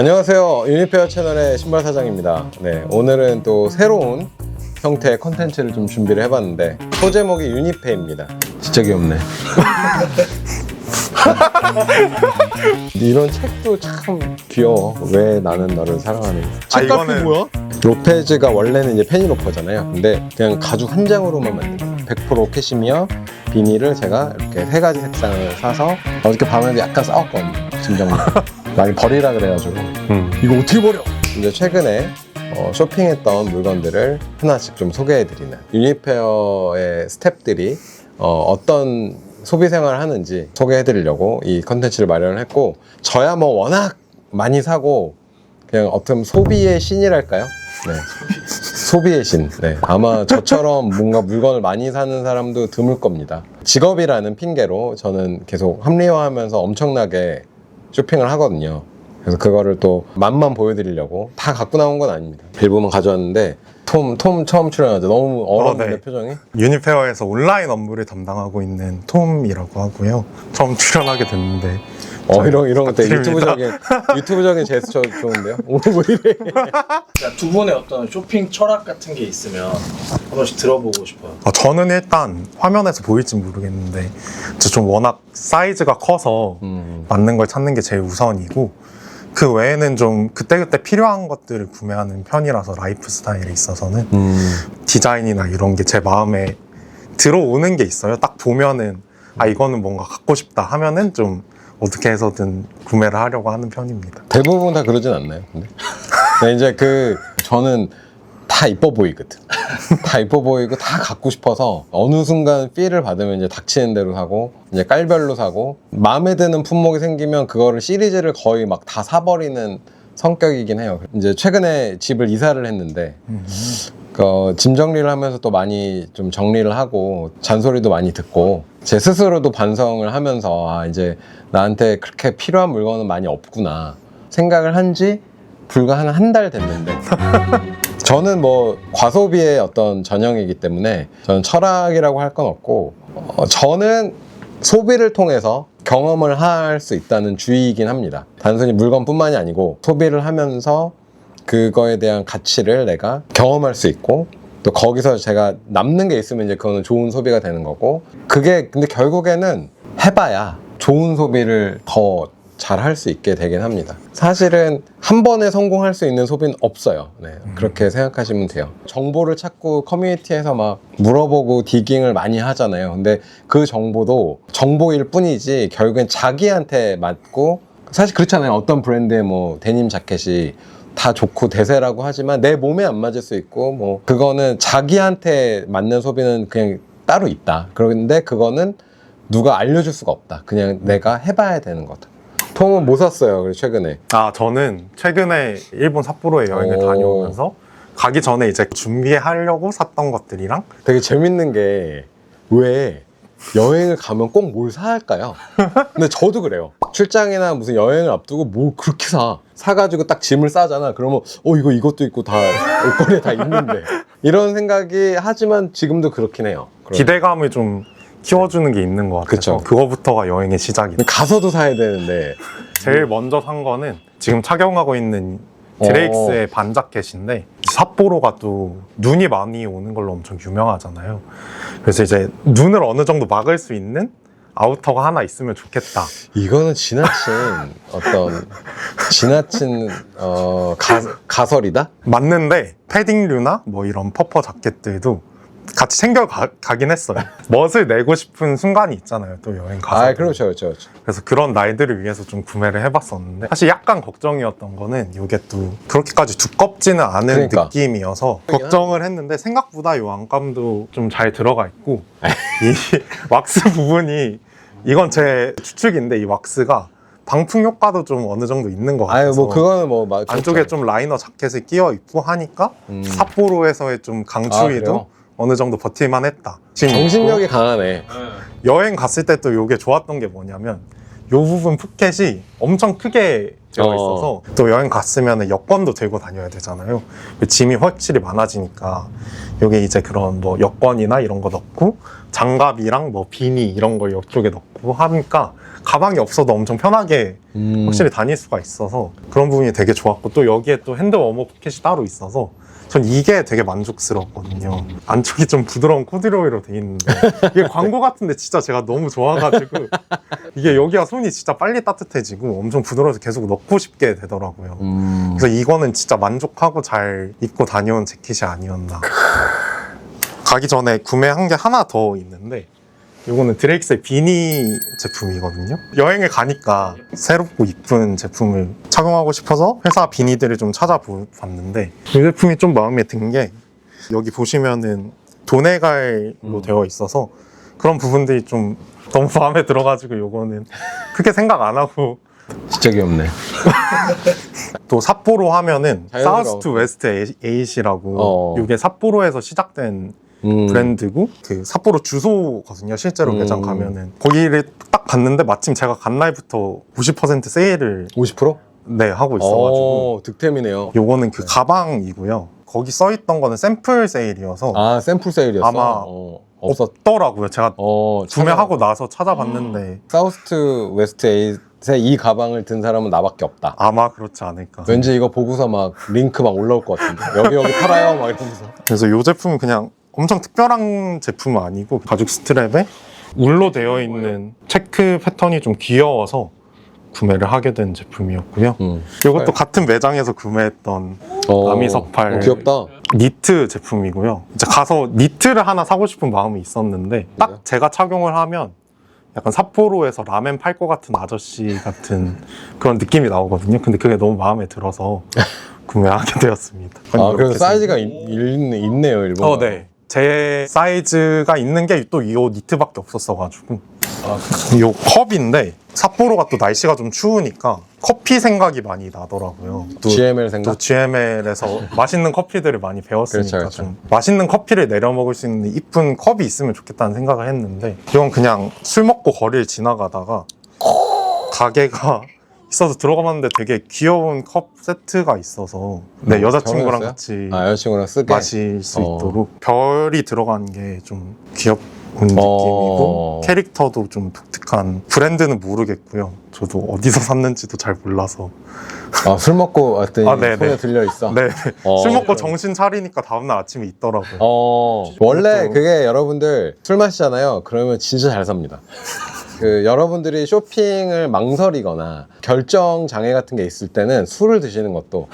안녕하세요. 유니페어 채널의 신발 사장입니다. 네, 오늘은 또 새로운 형태의 컨텐츠를 좀 준비를 해봤는데 소제목이 유니페입니다. 진짜 귀엽네. 이런 책도 참 귀여워. 왜 나는 너를 사랑하는? 아, 이거는- 뭐야? 로페즈가 원래는 이제 페니로퍼잖아요. 근데 그냥 가죽 한 장으로만 만든 100% 캐시미어 비닐을 제가 이렇게 세 가지 색상을 사서 어저께 밤에도 약간 싸웠거든요. 심정로 많이 버리라 그래가지고 음. 이거 어떻게 버려? 이제 최근에 어, 쇼핑했던 물건들을 하나씩 좀 소개해드리는 유니페어의 스탭들이 어, 떤 소비 생활을 하는지 소개해드리려고 이 컨텐츠를 마련을 했고 저야 뭐 워낙 많이 사고 그냥 어떤 소비의 신이랄까요? 네. 소비의 신. 네. 아마 저처럼 뭔가 물건을 많이 사는 사람도 드물 겁니다. 직업이라는 핑계로 저는 계속 합리화하면서 엄청나게 쇼핑을 하거든요. 그래서 그거를 또 맛만 보여드리려고 다 갖고 나온 건 아닙니다. 일부만 가져왔는데 톰, 톰 처음 출연하죠. 너무 얼었는데 어, 네. 표정이. 유니페어에서 온라인 업무를 담당하고 있는 톰이라고 하고요. 처음 출연하게 됐는데 어, 이런, 이런 부탁드립니다. 유튜브적인, 유튜브적인 제스처 좋은데요? 오늘 왜 이래? 그러니까 두 분의 어떤 쇼핑 철학 같은 게 있으면 한 번씩 들어보고 싶어요. 아, 저는 일단 화면에서 보일지 모르겠는데 저 좀 워낙 사이즈가 커서 음. 맞는 걸 찾는 게 제일 우선이고 그 외에는 좀 그때그때 필요한 것들을 구매하는 편이라서 라이프 스타일에 있어서는 음. 디자인이나 이런 게 제 마음에 들어오는 게 있어요. 딱 보면은 아 이거는 뭔가 갖고 싶다 하면은 좀 어떻게 해서든 구매를 하려고 하는 편입니다. 대부분 다 그러진 않나요? 근데, 근데 이제 그 저는 다 이뻐 보이거든. 다 이뻐 보이고 다 갖고 싶어서 어느 순간 필을 받으면 이제 닥치는 대로 사고 이제 깔별로 사고 마음에 드는 품목이 생기면 그거를 시리즈를 거의 막 다 사버리는 성격이긴 해요. 이제 최근에 집을 이사를 했는데 그, 짐 정리를 하면서 또 많이 좀 정리를 하고 잔소리도 많이 듣고 제 스스로도 반성을 하면서 아 이제 나한테 그렇게 필요한 물건은 많이 없구나 생각을 한 지 불과 한 한 달 됐는데 저는 뭐 과소비의 어떤 전형이기 때문에 저는 철학이라고 할 건 없고 어, 저는 소비를 통해서 경험을 할 수 있다는 주의이긴 합니다. 단순히 물건뿐만이 아니고 소비를 하면서 그거에 대한 가치를 내가 경험할 수 있고 또 거기서 제가 남는 게 있으면 이제 그거는 좋은 소비가 되는 거고 그게 근데 결국에는 해봐야 좋은 소비를 더 잘 할 수 있게 되긴 합니다. 사실은 한 번에 성공할 수 있는 소비는 없어요. 네, 그렇게 생각하시면 돼요. 정보를 찾고 커뮤니티에서 막 물어보고 디깅을 많이 하잖아요. 근데 그 정보도 정보일 뿐이지 결국엔 자기한테 맞고 사실 그렇잖아요. 어떤 브랜드의 뭐 데님 자켓이 다 좋고 대세라고 하지만 내 몸에 안 맞을 수 있고 뭐 그거는 자기한테 맞는 소비는 그냥 따로 있다. 그런데 그거는 누가 알려줄 수가 없다. 그냥 내가 해봐야 되는 거다. 톰은 뭐 샀어요? 그래 최근에. 아 저는 최근에 일본 삿포로에 여행을 오. 다녀오면서 가기 전에 이제 준비하려고 샀던 것들이랑 되게 재밌는 게 왜 여행을 가면 꼭 뭘 사야 할까요? 근데 저도 그래요. 출장이나 무슨 여행을 앞두고 뭘 그렇게 사. 사가지고 딱 짐을 싸잖아. 그러면 어 이거 이것도 있고 다 옷걸이에 다 있는데 이런 생각이 하지만 지금도 그렇긴 해요. 그럼 기대감을 좀 키워주는 게 있는 것 같아서 그쵸. 그거부터가 여행의 시작이다. 가서도 사야 되는데 제일 먼저 산 거는 지금 착용하고 있는 드레익스의 반 자켓인데 삿포로가 또 눈이 많이 오는 걸로 엄청 유명하잖아요. 그래서 이제 눈을 어느 정도 막을 수 있는 아우터가 하나 있으면 좋겠다. 이거는 지나친 어떤 지나친 어, 가, 가설이다? 맞는데 패딩류나 뭐 이런 퍼퍼 자켓들도 같이 챙겨 가, 긴 했어요. 멋을 내고 싶은 순간이 있잖아요. 또 여행 가서. 아 그렇죠 그렇죠 그렇죠. 그래서 그런 날들을 위해서 좀 구매를 해봤었는데 사실 약간 걱정이었던 거는 이게 또 그렇게까지 두껍지는 않은 그러니까. 느낌이어서 걱정을 했는데 생각보다 이 왕감도 좀 잘 들어가 있고 이 왁스 부분이 이건 제 추측인데 이 왁스가 방풍 효과도 좀 어느 정도 있는 것 같아서 아유 뭐 그거는 뭐 마- 안쪽에 그렇죠. 좀 라이너 자켓을 끼워 입고 하니까 음. 삿포로에서의 좀 아, 강추위도 그래요? 어느 정도 버틸만 했다. 지금 정신력이 강하네. 여행 갔을 때 또 이게 좋았던 게 뭐냐면 요 부분 포켓이 엄청 크게 되어 어. 있어서 또 여행 갔으면 여권도 들고 다녀야 되잖아요. 짐이 확실히 많아지니까 여기 이제 그런 뭐 여권이나 이런 거 넣고 장갑이랑 뭐 비니 이런 거 이쪽에 넣고 하니까 가방이 없어도 엄청 편하게 음. 확실히 다닐 수가 있어서 그런 부분이 되게 좋았고 또 여기에 또 핸드 워머 포켓이 따로 있어서 전 이게 되게 만족스럽거든요. 안쪽이 좀 부드러운 코듀로이로 돼 있는데 이게 광고 같은데 진짜 제가 너무 좋아가지고 이게 여기가 손이 진짜 빨리 따뜻해지고 엄청 부드러워서 계속 넣고 싶게 되더라고요. 음. 그래서 이거는 진짜 만족하고 잘 입고 다녀온 재킷이 아니었나. 가기 전에 구매한 게 하나 더 있는데 이거는 드레이크스의 비니 제품이거든요. 여행을 가니까 새롭고 이쁜 제품을 착용하고 싶어서 회사 비니들을 좀 찾아봤는데 이 제품이 좀 마음에 든 게 여기 보시면은 도네갈로 음. 되어 있어서 그런 부분들이 좀 너무 마음에 들어가지고 이거는 크게 생각 안 하고 진짜 귀엽네. 또 삿포로 하면은 자연스러워. 사우스 투 웨스트 에이시라고 어. 이게 삿포로에서 시작된 음. 브랜드고 그 삿포로 주소거든요 실제로 음. 매장 가면은 거기를 딱 갔는데 마침 제가 간 날부터 90% 세일을 50%? 네 하고 있어가지고 어, 득템이네요. 요거는 그 가방이고요 거기 써 있던 거는 샘플 세일이어서 아, 샘플 세일이었어? 아마 어, 없었, 없더라고요 제가 어, 구매하고 나서 찾아봤는데 사우스트 웨스트 에잇에 이 가방을 든 사람은 나밖에 없다. 아마 그렇지 않을까 왠지 이거 보고서 막 링크 막 올라올 것 같은데. 여기 여기 팔아요? 막 이러면서. 그래서 이 제품은 그냥 엄청 특별한 제품은 아니고 가죽 스트랩에 울로 되어 있는 체크 패턴이 좀 귀여워서 구매를 하게 된 제품이었고요. 음. 이것도 같은 매장에서 구매했던 어, 아미석팔. 어, 귀엽다. 니트 제품이고요. 이제 가서 니트를 하나 사고 싶은 마음이 있었는데 딱 그래요? 제가 착용을 하면 약간 삿포로에서 라멘 팔 것 같은 아저씨 같은 그런 느낌이 나오거든요. 근데 그게 너무 마음에 들어서 구매하게 되었습니다. 아, 그래서 사이즈가 있, 있, 있네요, 일본. 어, 네. 제 사이즈가 있는 게 또이 니트밖에 없었어가지고. 아, 요 컵인데, 삿포로가 또 날씨가 좀 추우니까 커피 생각이 많이 나더라고요. 또, GML 또 생각? GML에서 맛있는 커피들을 많이 배웠으니까 그렇죠, 그렇죠. 좀 맛있는 커피를 내려 먹을 수 있는 이쁜 컵이 있으면 좋겠다는 생각을 했는데 이건 그냥 술 먹고 거리를 지나가다가 가게가 있어서 들어가봤는데 되게 귀여운 컵 세트가 있어서 네 음, 여자친구랑 결혼했어요? 같이 아, 여자친구랑 쓰게? 마실 수 어. 있도록 별이 들어간 게 좀 귀엽은 어. 느낌이고 캐릭터도 좀 독특한 브랜드는 모르겠고요. 저도 어디서 샀는지도 잘 몰라서 아, 술 먹고 왔더니 아, 네, 손에 네. 들려 있어? 네. 어. 술 먹고 정신 차리니까 다음날 아침에 있더라고요. 어, 원래. 그게 여러분들 술 마시잖아요. 그러면 진짜 잘 삽니다. 그 여러분들이 쇼핑을 망설이거나 결정 장애 같은 게 있을 때는 술을 드시는 것도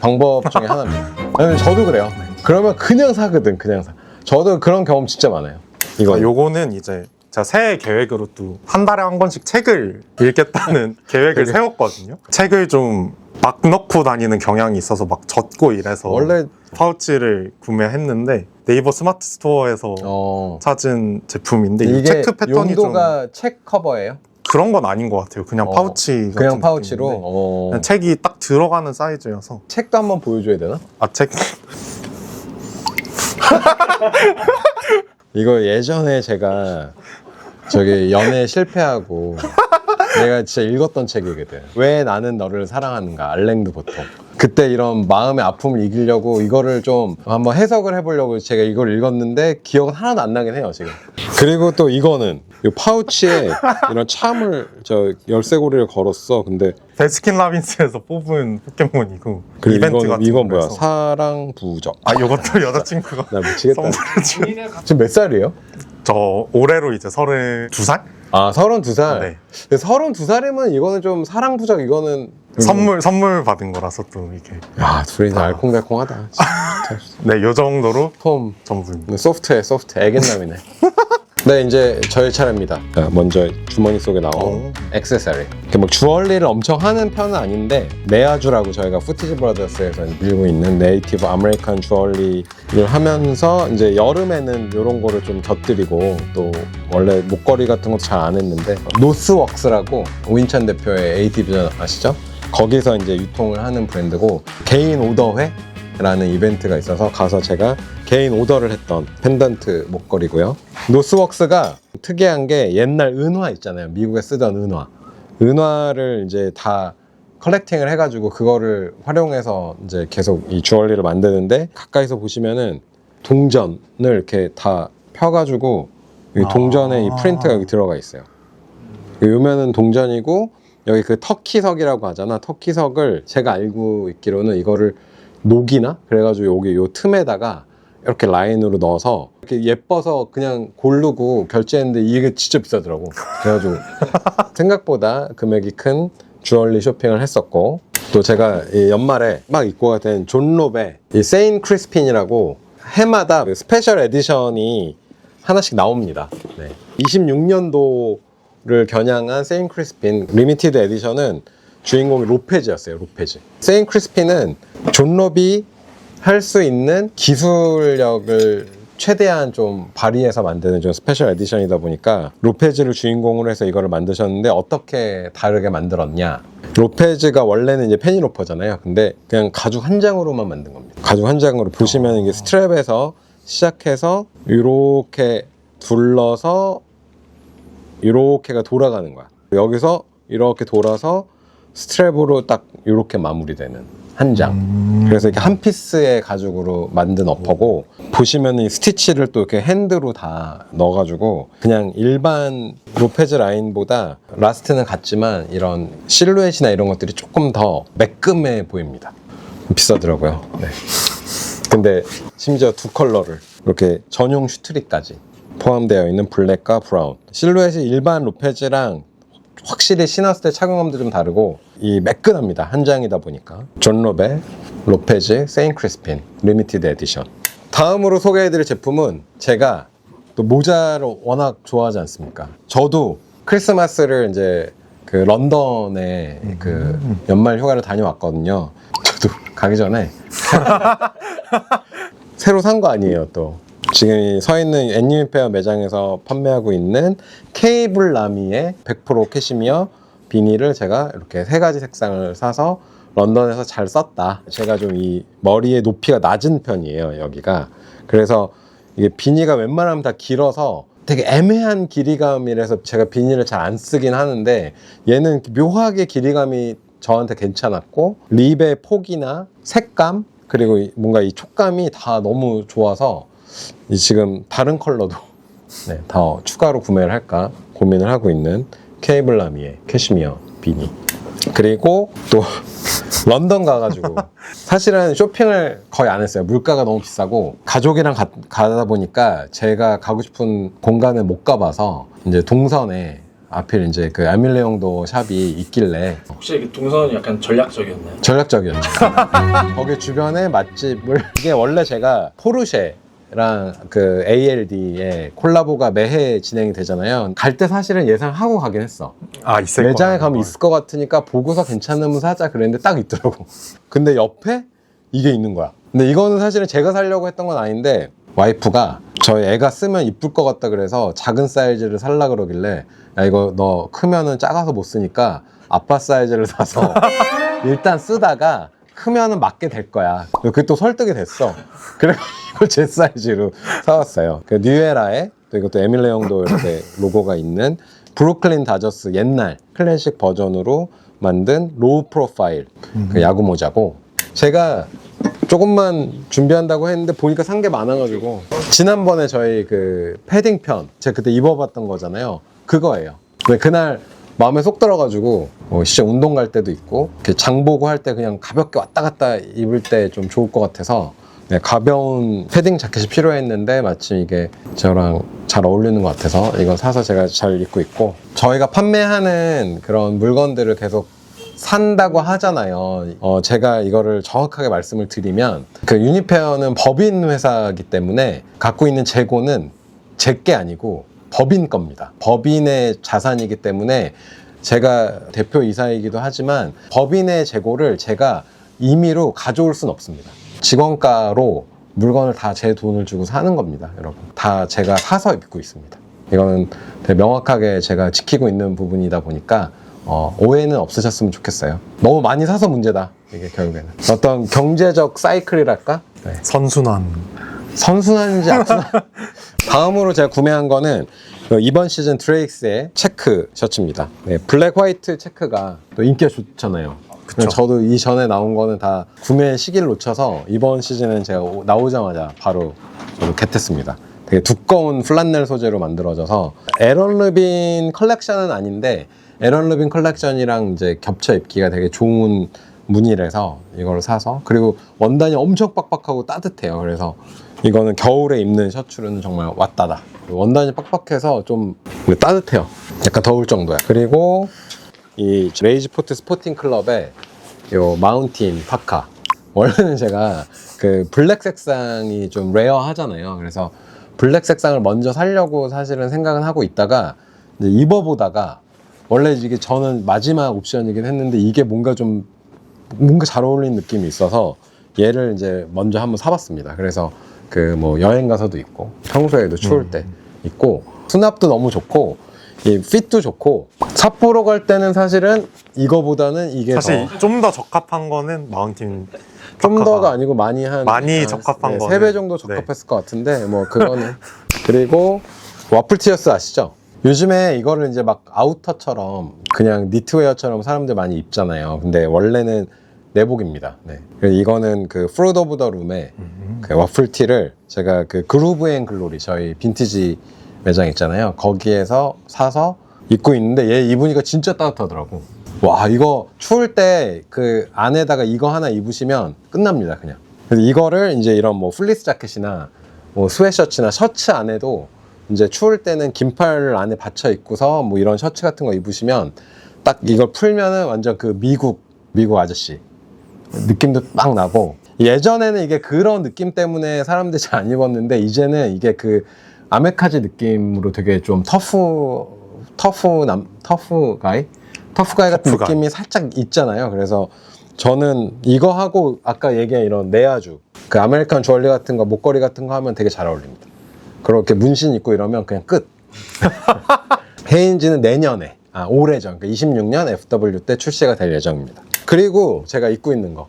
방법 중에 하나입니다. 왜냐면 저도 그래요. 그러면 그냥 사거든, 그냥 사. 저도 그런 경험 진짜 많아요. 이거 아, 요거는 이제 제가 새해 계획으로 또 한 달에 한 권씩 책을 읽겠다는 계획을 세웠거든요. 책을 좀 막 넣고 다니는 경향이 있어서 막 젖고 이래서 원래 파우치를 구매했는데 네이버 스마트 스토어에서 어 찾은 제품인데 이 이게 체크 패턴이 좀 용도가 책 커버예요? 그런 건 아닌 것 같아요. 그냥 어, 파우치 같은 그냥 파우치로. 느낌인데 어. 그냥 책이 딱 들어가는 사이즈여서 책도 한번 보여줘야 되나? 아책 이거 예전에 제가 저기 연애 실패하고 내가 진짜 읽었던 책이거든. 왜 나는 너를 사랑하는가? 알랭드 보통. 그때 이런 마음의 아픔을 이기려고 이거를 좀 한번 해석을 해보려고 제가 이걸 읽었는데 기억은 하나도 안 나긴 해요, 지금. 그리고 또 이거는 이 파우치에 이런 참을 저 열쇠고리를 걸었어. 근데 베스킨 라빈스에서 뽑은 포켓몬이고 그리고 이벤트 이건, 같은 이건 뭐야? 사랑 부적. 아 이것도 여자친구가 나 미치겠다. 선물을 가- 지금 몇 살이에요? 저 올해로 이제 32살? 아, 32살. 네. 근데 32살이면 이거는 좀 사랑 부적 이거는 선물 선물 받은 거라서 또 이게 야, 둘이 다 알콩달콩하다. 진짜. 네요 정도로 폼 전부입니다. 소프트해, 소프트. 애견남이네. 네, 이제 저의 차례입니다. 자, 먼저 주머니 속에 나온 어. 액세서리. 이렇게 뭐 주얼리를 엄청 하는 편은 아닌데 네아주라고 저희가 푸티지 브라더스에서 밀고 있는 네이티브 아메리칸 주얼리를 하면서 이제 여름에는 이런 거를 좀 곁들이고 또 원래 목걸이 같은 것도 잘 안 했는데 노스웍스라고 오인찬 대표의 디비전 아시죠? 거기서 이제 유통을 하는 브랜드고 개인 오더회 라는 이벤트가 있어서 가서 제가 개인 오더를 했던 펜던트 목걸이고요. 노스웍스가 특이한 게 옛날 은화 있잖아요. 미국에 쓰던 은화. 은화를 이제 다 컬렉팅을 해가지고 그거를 활용해서 이제 계속 이 주얼리를 만드는데 가까이서 보시면은 동전을 이렇게 다 펴가지고 이 동전에 이 아. 프린트가 여기 들어가 있어요. 요면은 동전이고 여기 그 터키석이라고 하잖아. 터키석을 제가 알고 있기로는 이거를 녹이나 그래가지고 여기 요 틈에다가 이렇게 라인으로 넣어서 이렇게 예뻐서 그냥 고르고 결제했는데 이게 진짜 비싸더라고. 그래가지고 생각보다 금액이 큰 주얼리 쇼핑을 했었고 또 제가 이 연말에 막 입고가 된 존롭의 이 세인 크리스핀이라고 해마다 그 스페셜 에디션이 하나씩 나옵니다. 네. 26년도를 겨냥한 세인 크리스핀 리미티드 에디션은 주인공이 로페즈였어요. 로페즈. 세인 크리스핀은 존롭이 할 수 있는 기술력을 최대한 좀 발휘해서 만드는 좀 스페셜 에디션이다 보니까 로페즈를 주인공으로 해서 이거를 만드셨는데 어떻게 다르게 만들었냐? 로페즈가 원래는 이제 페니로퍼잖아요. 근데 그냥 가죽 한 장으로만 만든 겁니다. 가죽 한 장으로 보시면 이게 스트랩에서 시작해서 이렇게 둘러서 이렇게가 돌아가는 거야. 여기서 이렇게 돌아서 스트랩으로 딱 이렇게 마무리되는 한 장. 그래서 이렇게 한 피스의 가죽으로 만든 어퍼고 보시면 이 스티치를 또 이렇게 핸드로 다 넣어가지고 그냥 일반 로페즈 라인보다 라스트는 같지만 이런 실루엣이나 이런 것들이 조금 더 매끈해 보입니다. 비싸더라고요. 네. 근데 심지어 두 컬러를 이렇게 전용 슈트리까지 포함되어 있는 블랙과 브라운. 실루엣이 일반 로페즈랑 확실히 신었을 때 착용감도 좀 다르고 이 매끈합니다. 한 장이다 보니까. 존 로베 로페즈 세인 크리스핀 리미티드 에디션. 다음으로 소개해드릴 제품은 제가 또 모자를 워낙 좋아하지 않습니까? 저도 크리스마스를 이제 그 런던에 그 연말 휴가를 다녀왔거든요. 저도 가기 전에. 새로 산 거 아니에요 또. 지금 이서 있는 애니메페어 매장에서 판매하고 있는 케이블 라미의 100% 캐시미어 비닐을 제가 이렇게 세 가지 색상을 사서 런던에서 잘 썼다. 제가 좀 이 머리의 높이가 낮은 편이에요, 여기가. 그래서 이게 비니가 웬만하면 다 길어서 되게 애매한 길이감이라서 제가 비닐을 잘 안 쓰긴 하는데 얘는 묘하게 길이감이 저한테 괜찮았고 립의 폭이나 색감 그리고 이- 뭔가 이 촉감이 다 너무 좋아서 이 지금 다른 컬러도 네, 더 추가로 구매를 할까 고민을 하고 있는 케이블라미의 캐시미어 비니 그리고 또 런던 가가지고 사실은 쇼핑을 거의 안 했어요 물가가 너무 비싸고 가족이랑 가, 가다 보니까 제가 가고 싶은 공간을 못 가봐서 이제 동선에 하필 이제 그 아밀레용도 샵이 있길래 혹시 이게 동선은 약간 전략적이었나요? 전략적이었죠. 거기 주변에 맛집을 이게 원래 제가 포르쉐 랑그 ALD의 콜라보가 매해 진행이 되잖아요. 갈 때 사실은 예상하고 가긴 했어. 아 있을 매장에. 가면 있을 것 같으니까 보고서 괜찮으면 사자 그랬는데 딱 있더라고. 근데 옆에 이게 있는 거야. 근데 이거는 사실은 제가 사려고 했던 건 아닌데 와이프가 저희 애가 쓰면 이쁠 것 같다 그래서 작은 사이즈를 살라 그러길래 야 이거 너 크면은 작아서 못 쓰니까 아빠 사이즈를 사서 일단 쓰다가 크면은 맞게 될 거야. 그게 또 설득이 됐어. 그래가지고 제 사이즈로 사왔어요. 그 뉴에라에 또 이것도 에밀레용도 이렇게 로고가 있는 브루클린 다저스 옛날 클래식 버전으로 만든 로우 프로파일 그 야구 모자고 제가 조금만 준비한다고 했는데 보니까 산 게 많아가지고 지난번에 저희 그 패딩 편 제가 그때 입어봤던 거잖아요 그거예요 근데 그날 마음에 쏙 들어가지고 뭐 진짜 운동 갈 때도 있고 이렇게 장 보고 할 때 그냥 가볍게 왔다 갔다 입을 때 좀 좋을 것 같아서 네, 가벼운 패딩 자켓이 필요했는데 마침 이게 저랑 잘 어울리는 것 같아서 이거 사서 제가 잘 입고 있고 저희가 판매하는 그런 물건들을 계속 산다고 하잖아요. 어, 제가 이거를 정확하게 말씀을 드리면 그 유니페어는 법인 회사이기 때문에 갖고 있는 재고는 제 게 아니고 법인 겁니다. 법인의 자산이기 때문에 제가 대표 이사이기도 하지만 법인의 재고를 제가 임의로 가져올 수는 없습니다. 직원가로 물건을 다 제 돈을 주고 사는 겁니다, 여러분. 다 제가 사서 입고 있습니다. 이거는 되게 명확하게 제가 지키고 있는 부분이다 보니까 어, 오해는 없으셨으면 좋겠어요. 너무 많이 사서 문제다. 이게 결국에는 어떤 경제적 사이클이랄까? 네. 선순환. 선순환인지 악순환. 다음으로 제가 구매한 거는 그 이번 시즌 드레이크스의 체크 셔츠입니다. 네, 블랙 화이트 체크가 또 인기가 좋잖아요. 그쵸. 저도 이전에 나온 거는 다 구매 시기를 놓쳐서 이번 시즌은 제가 오- 나오자마자 바로 저도 겟했습니다. 되게 두꺼운 플란넬 소재로 만들어져서 에런 르빈 컬렉션은 아닌데 에런 르빈 컬렉션이랑 이제 겹쳐 입기가 되게 좋은 무늬라서 이걸 사서 그리고 원단이 엄청 빡빡하고 따뜻해요. 그래서 이거는 겨울에 입는 셔츠로는 정말 왔다다. 원단이 빡빡해서 좀 따뜻해요. 약간 더울 정도야. 그리고 이 레이지포트 스포팅 클럽의 요 마운틴 파카. 원래는 제가 그 블랙 색상이 좀 레어 하잖아요. 그래서 블랙 색상을 먼저 살려고 사실은 생각은 하고 있다가 이제 입어보다가 원래 이게 저는 마지막 옵션이긴 했는데 이게 뭔가 좀 뭔가 잘 어울리는 느낌이 있어서 얘를 이제 먼저 한번 사봤습니다. 그래서 그 뭐 여행 가서도 입고 평소에도 추울 때 입고 수납도 너무 좋고 이 핏도 좋고 삿포로 갈 때는 사실은 이거보다는 이게 사실 좀 더 적합한 거는 마운틴 좀 더가 아니고 많이 한 많이 한 적합한 네, 거는. 3배 정도 적합했을 것 같은데 뭐 그거는 그리고 와플 티어스 아시죠? 요즘에 이거를 이제 막 아우터처럼 그냥 니트웨어처럼 사람들 많이 입잖아요. 근데 원래는 내복입니다. 네. 이거는 그 프로드 오브 더 룸의 그 와플 티를 제가 그 그루브 앤 글로리 저희 빈티지 매장 있잖아요. 거기에서 사서 입고 있는데 얘 입으니까 진짜 따뜻하더라고. 와 이거 추울 때 그 안에다가 이거 하나 입으시면 끝납니다 그냥. 그래서 이거를 이제 이런 뭐 플리스 자켓이나 뭐 스웨셔츠나 셔츠 안에도 이제 추울 때는 긴팔 안에 받쳐 입고서 뭐 이런 셔츠 같은 거 입으시면 딱 이걸 풀면은 완전 그 미국 미국 아저씨 느낌도 딱 나고 예전에는 이게 그런 느낌 때문에 사람들이 잘 안 입었는데 이제는 이게 그 아메카지 느낌으로 되게 좀 터프 터프 남 터프 가이 터프 가이 같은 터프 가이. 느낌이 살짝 있잖아요. 그래서 저는 이거 하고 아까 얘기한 이런 네아주 그 아메리칸 주얼리 같은 거 목걸이 같은 거 하면 되게 잘 어울립니다. 그렇게 문신 입고 이러면 그냥 끝. 헤인지는 내년에 아 올해죠. 그러니까 26년 FW 때 출시가 될 예정입니다. 그리고 제가 입고 있는 거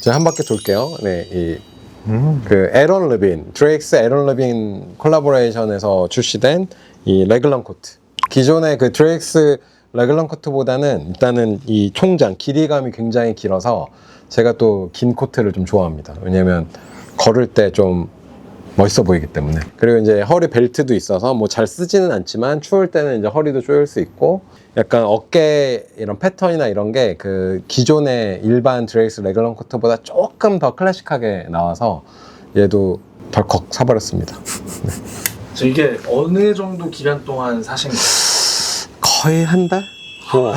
제가 한 바퀴 돌게요. 네, 이 음. 그 에런 르빈, 드레이크스 에런 르빈 콜라보레이션에서 출시된 이 레글런 코트. 기존의 그 드레이크스 레글런 코트보다는 일단은 이 총장 길이감이 굉장히 길어서 제가 또 긴 코트를 좀 좋아합니다. 왜냐면 걸을 때 좀 멋있어 보이기 때문에. 그리고 이제 허리 벨트도 있어서 뭐 잘 쓰지는 않지만 추울 때는 이제 허리도 조일 수 있고 약간 어깨 이런 패턴이나 이런 게 그 기존의 일반 드레이스 레글런 코트보다 조금 더 클래식하게 나와서 얘도 덜컥 사버렸습니다. 저 이게 어느 정도 기간 동안 사신 거예요? 거의 한 달? 와.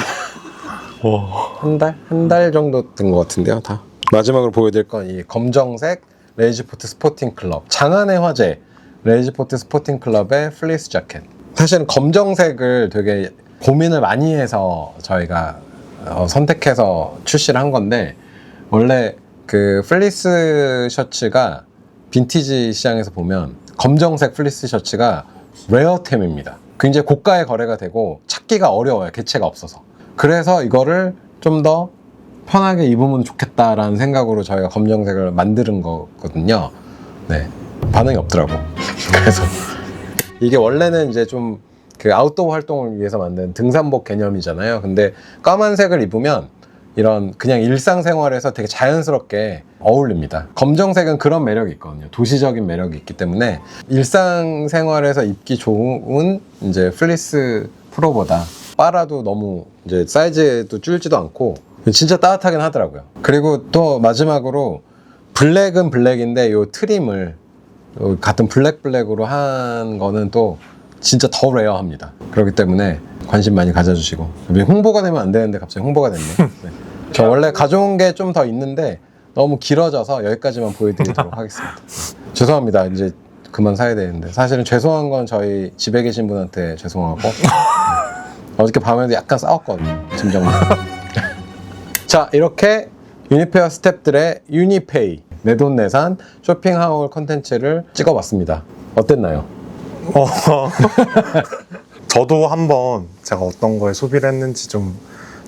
한 달? 한 달 정도 된 것 같은데요, 다. 마지막으로 보여드릴 건 이 검정색 레이지포트 스포팅 클럽. 장안의 화제 레이지포트 스포팅 클럽의 플리스 자켓. 사실은 검정색을 되게 고민을 많이 해서 저희가 어, 선택해서 출시를 한 건데, 원래 그 플리스 셔츠가 빈티지 시장에서 보면 검정색 플리스 셔츠가 레어템입니다. 굉장히 고가의 거래가 되고 찾기가 어려워요. 개체가 없어서. 그래서 이거를 좀 더 편하게 입으면 좋겠다라는 생각으로 저희가 검정색을 만드는 거거든요. 네. 반응이 없더라고. 그래서 이게 원래는 이제 좀 그 아웃도어 활동을 위해서 만든 등산복 개념이잖아요. 근데 까만색을 입으면 이런 그냥 일상생활에서 되게 자연스럽게 어울립니다. 검정색은 그런 매력이 있거든요. 도시적인 매력이 있기 때문에 일상생활에서 입기 좋은 이제 플리스 프로보다 빨아도 너무 이제 사이즈도 줄지도 않고 진짜 따뜻하긴 하더라고요. 그리고 또 마지막으로 블랙은 블랙인데 요 트림을 요 같은 블랙 블랙으로 한 거는 또 진짜 더 레어합니다. 그렇기 때문에 관심 많이 가져주시고 홍보가 되면 안 되는데 갑자기 홍보가 됐네. 네. 저 원래 가져온 게 좀 더 있는데 너무 길어져서 여기까지만 보여드리도록 하겠습니다. 죄송합니다. 이제 그만 사야 되는데 사실은 죄송한 건 저희 집에 계신 분한테 죄송하고 네. 어저께 밤에도 약간 싸웠거든요. 짐정만. 자 이렇게 유니페어 스탭들의 유니페이 내돈내산 쇼핑하울 컨텐츠를 찍어봤습니다. 어땠나요? 어. 저도 한번 제가 어떤 거에 소비를 했는지 좀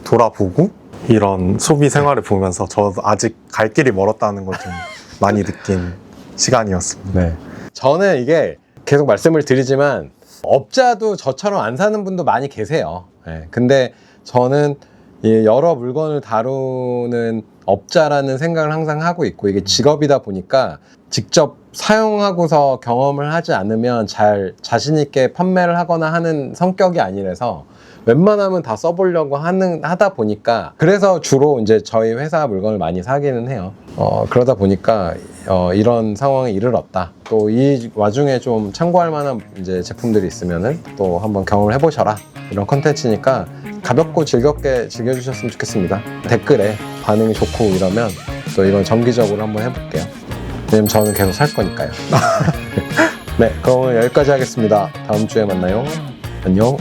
돌아보고 이런 소비 생활을 보면서 저도 아직 갈 길이 멀었다는 걸 좀 많이 느낀 시간이었습니다. 네. 저는 이게 계속 말씀을 드리지만 업자도 저처럼 안 사는 분도 많이 계세요. 네. 근데 저는 이 여러 물건을 다루는 업자라는 생각을 항상 하고 있고 이게 직업이다 보니까 직접 사용하고서 경험을 하지 않으면 잘 자신 있게 판매를 하거나 하는 성격이 아니라서 웬만하면 다 써보려고 하는 하다 보니까 그래서 주로 이제 저희 회사 물건을 많이 사기는 해요. 어, 그러다 보니까 어, 이런 상황에 이르렀다. 또 이 와중에 좀 참고할 만한 이제 제품들이 있으면은 또 한번 경험을 해보셔라. 이런 컨텐츠니까 가볍고 즐겁게 즐겨주셨으면 좋겠습니다. 댓글에 반응이 좋고 이러면 또 이건 정기적으로 한번 해볼게요. 왜냐면 저는 계속 살 거니까요. 네, 그럼 오늘 여기까지 하겠습니다. 다음 주에 만나요. 안녕.